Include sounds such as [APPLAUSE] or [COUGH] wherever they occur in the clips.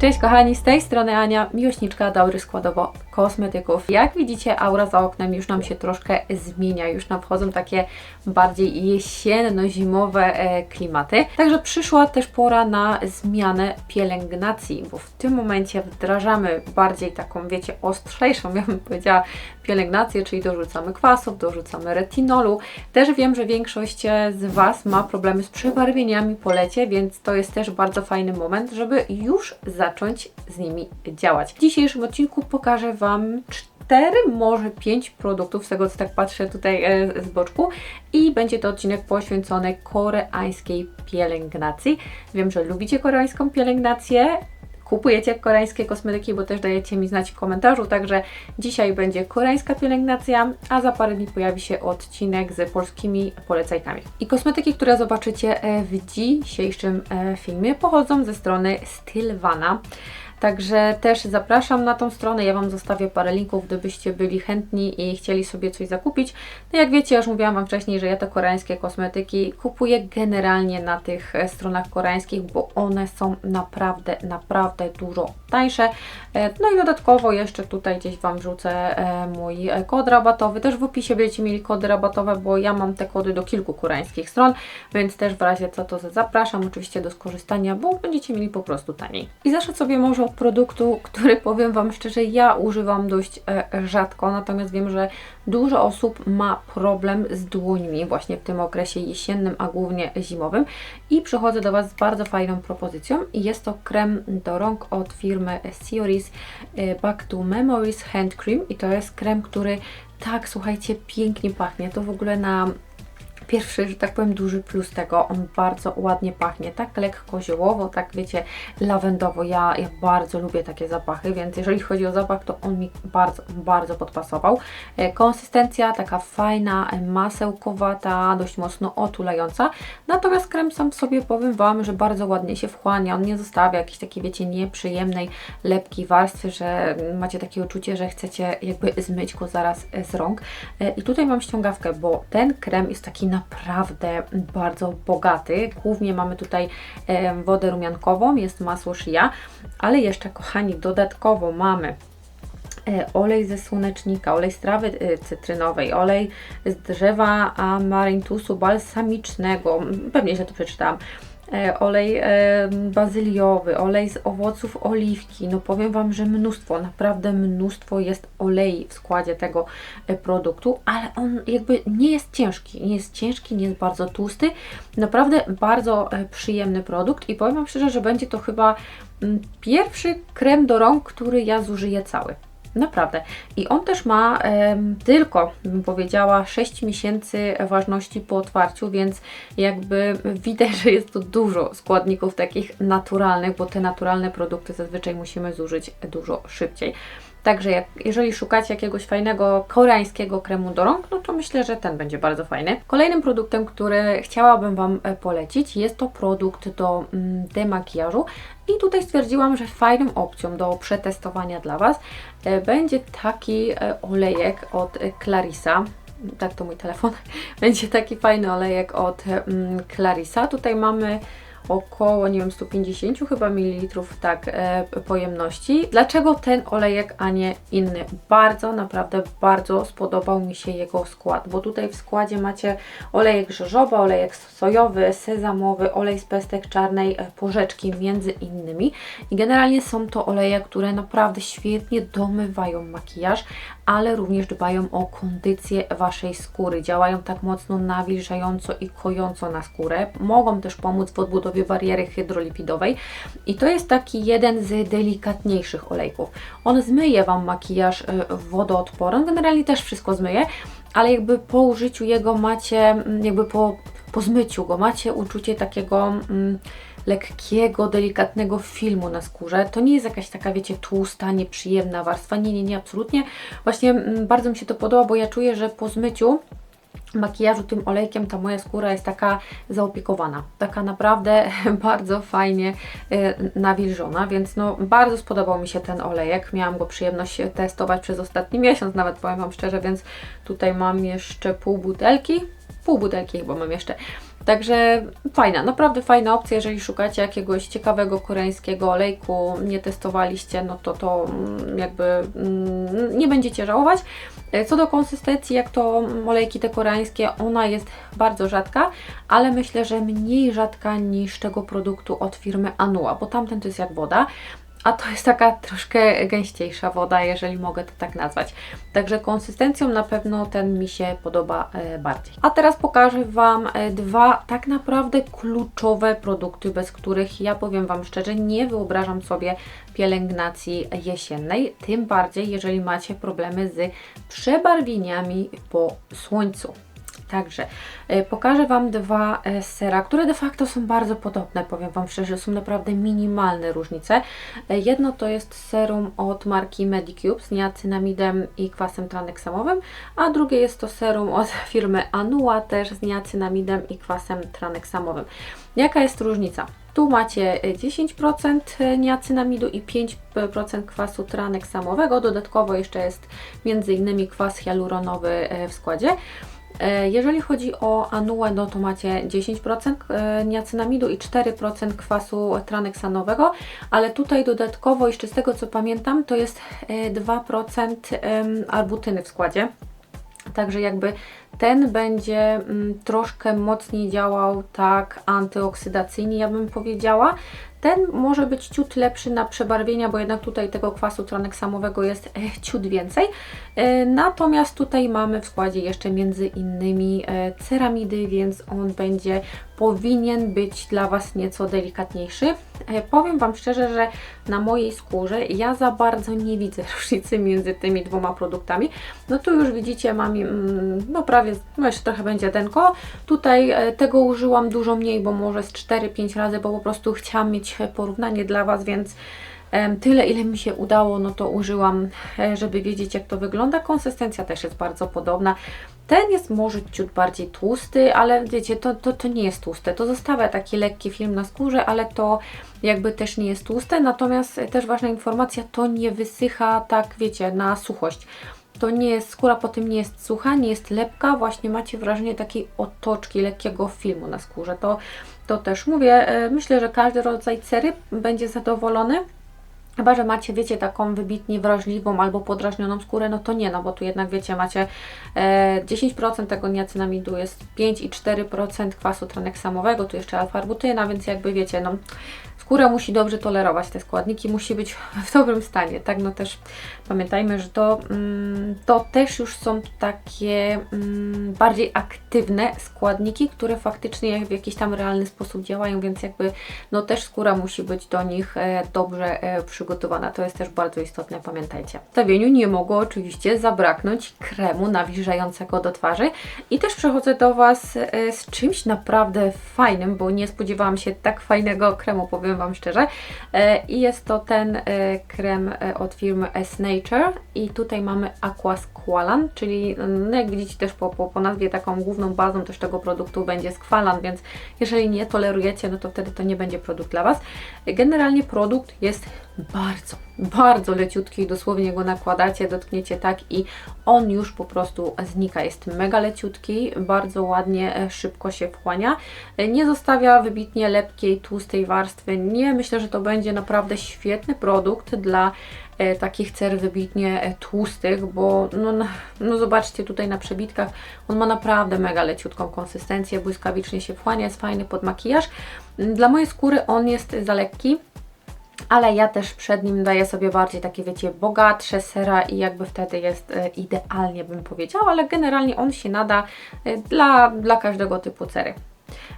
Cześć kochani, z tej strony Ania, miłośniczka dobrych składowo kosmetyków. Jak widzicie, aura za oknem już nam się troszkę zmienia, już nam wchodzą takie bardziej jesienno-zimowe e, klimaty. Także przyszła też pora na zmianę pielęgnacji, bo w tym momencie wdrażamy bardziej taką, wiecie, ostrzejszą, ja bym powiedziała, pielęgnację, czyli dorzucamy kwasów, dorzucamy retinolu. Też wiem, że większość e, z Was ma problemy z przebarwieniami po lecie, więc to jest też bardzo fajny moment, żeby już zacząć z nimi działać. W dzisiejszym odcinku pokażę Wam cztery, może pięć produktów, z tego co tak patrzę tutaj e, z boczku i będzie to odcinek poświęcony koreańskiej pielęgnacji. Wiem, że lubicie koreańską pielęgnację, kupujecie koreańskie kosmetyki, bo też dajecie mi znać w komentarzu. Także dzisiaj będzie koreańska pielęgnacja, a za parę dni pojawi się odcinek z polskimi polecajkami. I kosmetyki, które zobaczycie w dzisiejszym e, filmie, pochodzą ze strony Stylvana. Także też zapraszam na tą stronę. Ja Wam zostawię parę linków, gdybyście byli chętni i chcieli sobie coś zakupić. No jak wiecie, już mówiłam Wam wcześniej, że ja te koreańskie kosmetyki kupuję generalnie na tych stronach koreańskich, bo one są naprawdę, naprawdę dużo tańsze. E, no i dodatkowo jeszcze tutaj gdzieś Wam wrzucę e, mój kod rabatowy. Też w opisie będziecie mieli kody rabatowe, bo ja mam te kody do kilku koreańskich stron, więc też w razie co to zapraszam oczywiście do skorzystania, bo będziecie mieli po prostu taniej. I zacznę sobie może od produktu, który powiem Wam szczerze, ja używam dość e, rzadko, natomiast wiem, że dużo osób ma problem z dłońmi właśnie w tym okresie jesiennym, a głównie zimowym i przychodzę do Was z bardzo fajną propozycją jest to krem do rąk od firmy Sioris e, Back to Memories Hand Cream i to jest krem, który tak, słuchajcie, pięknie pachnie. To w ogóle na pierwszy, że tak powiem, duży plus tego. On bardzo ładnie pachnie, tak lekko ziołowo, tak wiecie, lawendowo. Ja, ja bardzo lubię takie zapachy, więc jeżeli chodzi o zapach, to on mi bardzo, bardzo podpasował. E, konsystencja taka fajna, e, masełkowata, dość mocno otulająca. Natomiast krem sam w sobie powiem Wam, że bardzo ładnie się wchłania. On nie zostawia jakiejś takiej, wiecie, nieprzyjemnej, lepkiej warstwy, że macie takie uczucie, że chcecie jakby zmyć go zaraz e, z rąk. I tutaj mam ściągawkę, bo ten krem jest taki na naprawdę bardzo bogaty. Głównie mamy tutaj wodę rumiankową, jest masło shea, ale jeszcze kochani dodatkowo mamy e, olej ze słonecznika, olej z trawy e, cytrynowej, olej z drzewa amarantusu balsamicznego, pewnie się to przeczytałam, olej e, bazyliowy, olej z owoców oliwki. No powiem Wam, że mnóstwo, naprawdę mnóstwo jest olei w składzie tego e, produktu, ale on jakby nie jest ciężki, nie jest ciężki, nie jest bardzo tłusty. Naprawdę bardzo przyjemny produkt i powiem Wam szczerze, że będzie to chyba mm, pierwszy krem do rąk, który ja zużyję cały. Naprawdę. I on też ma tylko, bym powiedziała, 6 miesięcy ważności po otwarciu, więc jakby widać, że jest tu dużo składników takich naturalnych, bo te naturalne produkty zazwyczaj musimy zużyć dużo szybciej. Także jak, jeżeli szukacie jakiegoś fajnego koreańskiego kremu do rąk, no to myślę, że ten będzie bardzo fajny. Kolejnym produktem, który chciałabym Wam e, polecić, jest to produkt do mm, demakijażu i tutaj stwierdziłam, że fajną opcją do przetestowania dla Was e, będzie taki e, olejek od Clarisa tak to mój telefon, [LAUGHS] będzie taki fajny olejek od mm, Clarisa. Tutaj mamy około, nie wiem, 150 chyba mililitrów tak e, pojemności. Dlaczego ten olejek, a nie inny? Bardzo, naprawdę bardzo spodobał mi się jego skład, bo tutaj w składzie macie olejek rzeżowy, olejek sojowy, sezamowy, olej z pestek czarnej, e, porzeczki między innymi. I generalnie są to oleje, które naprawdę świetnie domywają makijaż, ale również dbają o kondycję Waszej skóry. Działają tak mocno nawilżająco i kojąco na skórę. Mogą też pomóc w odbudowie bariery hydrolipidowej i to jest taki jeden z delikatniejszych olejków. On zmyje Wam makijaż y, wodoodporny, generalnie też wszystko zmyje, ale jakby po użyciu jego macie, jakby po, po zmyciu go macie uczucie takiego... Mm, lekkiego, delikatnego filmu na skórze. To nie jest jakaś taka, wiecie, tłusta, nieprzyjemna warstwa. Nie, nie, nie, absolutnie. Właśnie mm, bardzo mi się to podoba, bo ja czuję, że po zmyciu makijażu tym olejkiem ta moja skóra jest taka zaopiekowana, taka naprawdę [LAUGHS] bardzo fajnie y, nawilżona, więc no bardzo spodobał mi się ten olejek, miałam go przyjemność testować przez ostatni miesiąc, nawet powiem Wam szczerze, więc tutaj mam jeszcze pół butelki, pół butelki chyba mam jeszcze Także fajna, naprawdę fajna opcja, jeżeli szukacie jakiegoś ciekawego koreańskiego olejku, nie testowaliście, no to to mm, jakby mm, nie będziecie żałować. E, co do konsystencji, jak to olejki te koreańskie, ona jest bardzo rzadka, ale myślę, że mniej rzadka niż tego produktu od firmy Anua, bo tamten to jest jak woda, a to jest taka troszkę gęściejsza woda, jeżeli mogę to tak nazwać. Także konsystencją na pewno ten mi się podoba e, bardziej. A teraz pokażę Wam e, dwa tak naprawdę kluczowe produkty, bez których ja powiem Wam szczerze, nie wyobrażam sobie pielęgnacji jesiennej, tym bardziej jeżeli macie problemy z przebarwieniami po słońcu. Także e, pokażę Wam dwa e, sera, które de facto są bardzo podobne, powiem Wam szczerze, są naprawdę minimalne różnice. E, jedno to jest serum od marki Medicube z niacynamidem i kwasem traneksamowym, a drugie jest to serum od [LAUGHS] firmy Anua też z niacynamidem i kwasem traneksamowym. Jaka jest różnica? Tu macie 10% niacynamidu i 5% kwasu traneksamowego. Dodatkowo jeszcze jest m.in. kwas hialuronowy w składzie. E, jeżeli chodzi o anuę, no to macie 10% e, niacynamidu i 4% kwasu traneksanowego, ale tutaj dodatkowo, jeszcze z tego co pamiętam, to jest 2% e, arbutyny w składzie. Także jakby ten będzie mm, troszkę mocniej działał tak antyoksydacyjnie, ja bym powiedziała. Ten może być ciut lepszy na przebarwienia, bo jednak tutaj tego kwasu traneksamowego jest e, ciut więcej. E, natomiast tutaj mamy w składzie jeszcze między innymi e, ceramidy, więc on będzie powinien być dla Was nieco delikatniejszy. Powiem Wam szczerze, że na mojej skórze ja za bardzo nie widzę [LAUGHS] różnicy między tymi dwoma produktami. No tu już widzicie, mam mm, no prawie, no jeszcze trochę będzie denko. Tutaj tego użyłam dużo mniej, bo może z 4-5 razy, bo po prostu chciałam mieć porównanie dla Was, więc Tyle, ile mi się udało, no to użyłam, e, żeby wiedzieć, jak to wygląda. Konsystencja też jest bardzo podobna. Ten jest może ciut bardziej tłusty, ale wiecie, to, to, to nie jest tłuste. To zostawia taki lekki film na skórze, ale to jakby też nie jest tłuste. Natomiast też ważna informacja, to nie wysycha tak, wiecie, na suchość to nie jest, skóra po tym nie jest sucha, nie jest lepka, właśnie macie wrażenie takiej otoczki, lekkiego filmu na skórze. To, to też mówię, e, myślę, że każdy rodzaj cery będzie zadowolony. Chyba, że macie, wiecie, taką wybitnie wrażliwą albo podrażnioną skórę, no to nie, no bo tu jednak, wiecie, macie e, 10% tego niacinamidu, jest 5,4% kwasu traneksamowego, tu jeszcze alfa-arbutyna, więc jakby, wiecie, no skóra musi dobrze tolerować te składniki, musi być w dobrym stanie, tak? No też pamiętajmy, że to, mm, to też już są takie mm, bardziej aktywne składniki, które faktycznie w jakiś tam realny sposób działają, więc jakby no też skóra musi być do nich e, dobrze e, przygotowana. To jest też bardzo istotne, pamiętajcie. W stawieniu nie mogło oczywiście zabraknąć kremu nawilżającego do twarzy i też przechodzę do Was e, z czymś naprawdę fajnym, bo nie spodziewałam się tak fajnego kremu, powiem Wam szczerze. E, I jest to ten e, krem e, od firmy S Nature i tutaj mamy Aqua Squalan, czyli no jak widzicie też po, po, po nazwie taką główną bazą też tego produktu będzie skwalan, więc jeżeli nie tolerujecie, no to wtedy to nie będzie produkt dla Was. Generalnie produkt jest bardzo, bardzo leciutki, dosłownie go nakładacie, dotkniecie tak i on już po prostu znika. Jest mega leciutki, bardzo ładnie, szybko się wchłania. Nie zostawia wybitnie lepkiej, tłustej warstwy. Nie, myślę, że to będzie naprawdę świetny produkt dla e, takich cer wybitnie e, tłustych, bo no, no, no, zobaczcie tutaj na przebitkach, on ma naprawdę mega leciutką konsystencję, błyskawicznie się wchłania, jest fajny pod makijaż. Dla mojej skóry on jest za lekki, ale ja też przed nim daję sobie bardziej takie, wiecie, bogatsze sera i jakby wtedy jest e, idealnie, bym powiedziała, ale generalnie on się nada dla, dla każdego typu cery.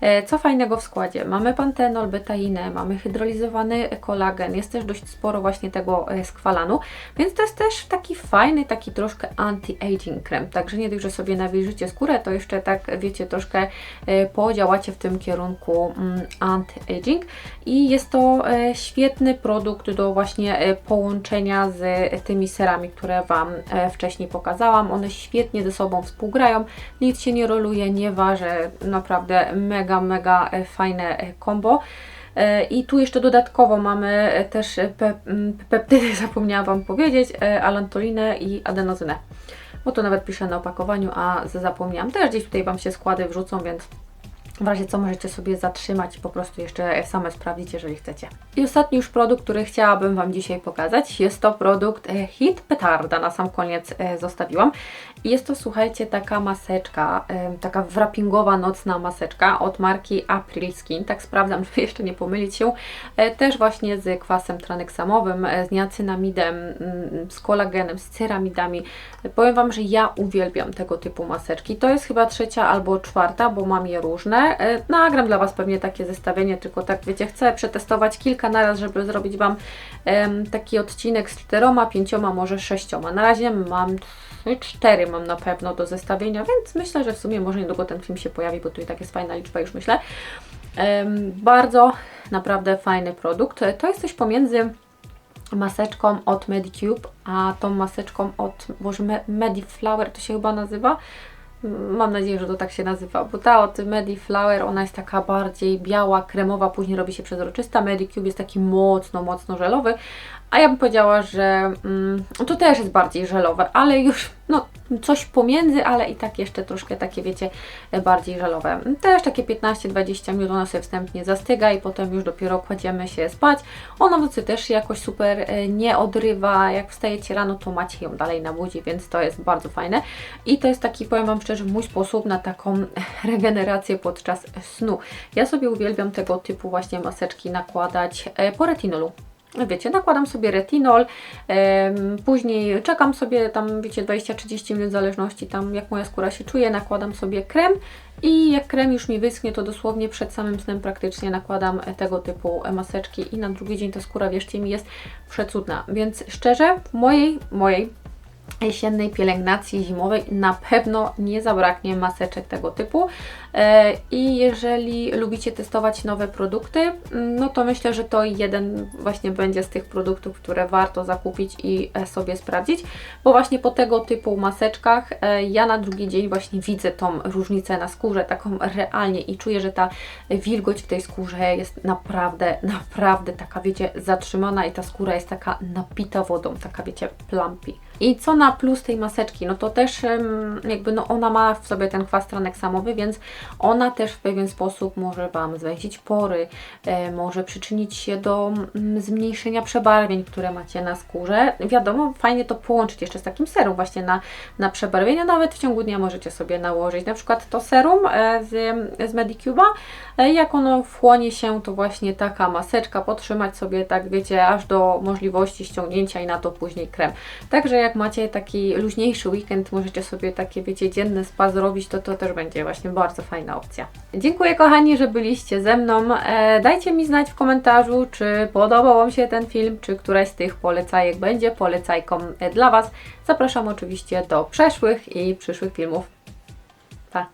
E, co fajnego w składzie? Mamy pantenol, betainę, mamy hydrolizowany kolagen, jest też dość sporo właśnie tego e, skwalanu, więc to jest też taki fajny, taki troszkę anti-aging krem. Także nie dość, że sobie nawilżycie skórę, to jeszcze tak, wiecie, troszkę e, podziałacie w tym kierunku mm, anti-aging i jest to świetny produkt do właśnie połączenia z tymi serami, które Wam wcześniej pokazałam. One świetnie ze sobą współgrają, nic się nie roluje, nie waży, naprawdę mega, mega e, fajne e, kombo. E, I tu jeszcze dodatkowo mamy też pe peptydy, [LAUGHS] zapomniałam Wam powiedzieć, alantolinę i adenozynę. Bo to nawet piszę na opakowaniu, a zapomniałam. Też gdzieś tutaj Wam się składy wrzucą, więc W razie co możecie sobie zatrzymać i po prostu jeszcze same sprawdzić, jeżeli chcecie. I ostatni już produkt, który chciałabym Wam dzisiaj pokazać, jest to produkt e, Hit Petarda. Na sam koniec e, zostawiłam. Jest to, słuchajcie, taka maseczka, e, taka wrappingowa nocna maseczka od marki April Skin. Tak sprawdzam, [LAUGHS] żeby jeszcze nie pomylić się. Też właśnie z kwasem traneksamowym, z niacinamidem, mm, z kolagenem, z ceramidami. Powiem Wam, że ja uwielbiam tego typu maseczki. To jest chyba trzecia albo czwarta, bo mam je różne. E, Nagram dla Was pewnie takie zestawienie, tylko tak wiecie, chcę przetestować kilka naraz, żeby zrobić Wam taki odcinek z czteroma, pięcioma, może sześcioma. Na razie mam cztery mam na pewno do zestawienia, więc myślę, że w sumie może niedługo ten film się pojawi, bo tu i tak jest fajna liczba już myślę. Bardzo naprawdę fajny produkt. To jest coś pomiędzy maseczką od Medicube, a tą maseczką od może Me- Mediflower to się chyba nazywa. Mam nadzieję, że to tak się nazywa, bo ta od Mediflower, ona jest taka bardziej biała, kremowa, później robi się przezroczysta. Medicube jest taki mocno, mocno żelowy, a ja bym powiedziała, że mm, to też jest bardziej żelowe, ale już no, coś pomiędzy, ale i tak jeszcze troszkę takie, wiecie, bardziej żelowe. Też takie 15-20 minut ona sobie wstępnie zastyga i potem już dopiero kładziemy się spać. Ona w nocy też jakoś super e, nie odrywa. Jak wstajecie rano, to macie ją dalej na budzi, więc to jest bardzo fajne. I to jest taki, powiem Wam szczerze, mój sposób na taką [LAUGHS] regenerację podczas snu. Ja sobie uwielbiam tego typu właśnie maseczki nakładać e, po retinolu. Wiecie, nakładam sobie retinol, później czekam sobie tam, wiecie, 20-30 minut w zależności tam jak moja skóra się czuje, nakładam sobie krem i jak krem już mi wyschnie, to dosłownie przed samym snem praktycznie nakładam tego typu maseczki i na drugi dzień ta skóra, wierzcie mi, jest przecudna. Więc szczerze, w mojej, mojej jesiennej pielęgnacji zimowej na pewno nie zabraknie maseczek tego typu. E, I jeżeli lubicie testować nowe produkty, no to myślę, że to jeden właśnie będzie z tych produktów, które warto zakupić i e, sobie sprawdzić, bo właśnie po tego typu maseczkach e, ja na drugi dzień właśnie widzę tą różnicę na skórze, taką realnie i czuję, że ta wilgoć w tej skórze jest naprawdę, naprawdę taka, wiecie, zatrzymana i ta skóra jest taka napita wodą, taka, wiecie, plumpy. I co na plus tej maseczki, no to też jakby no ona ma w sobie ten kwas traneksamowy, więc ona też w pewien sposób może Wam zwęzić pory, e, może przyczynić się do zmniejszenia przebarwień, które macie na skórze. Wiadomo, fajnie to połączyć jeszcze z takim serum właśnie na, na przebarwienia, nawet w ciągu dnia możecie sobie nałożyć. Na przykład to serum e, z, z Medicuba, e, jak ono wchłonie się, to właśnie taka maseczka, potrzymać sobie tak, wiecie, aż do możliwości ściągnięcia i na to później krem. Także jak macie taki luźniejszy weekend, możecie sobie takie, wiecie, dzienne spa zrobić, to to też będzie właśnie bardzo fajna opcja. Dziękuję kochani, że byliście ze mną. E, dajcie mi znać w komentarzu, czy podobał Wam się ten film, czy któraś z tych polecajek będzie polecajką e, dla Was. Zapraszam oczywiście do przeszłych i przyszłych filmów. Pa!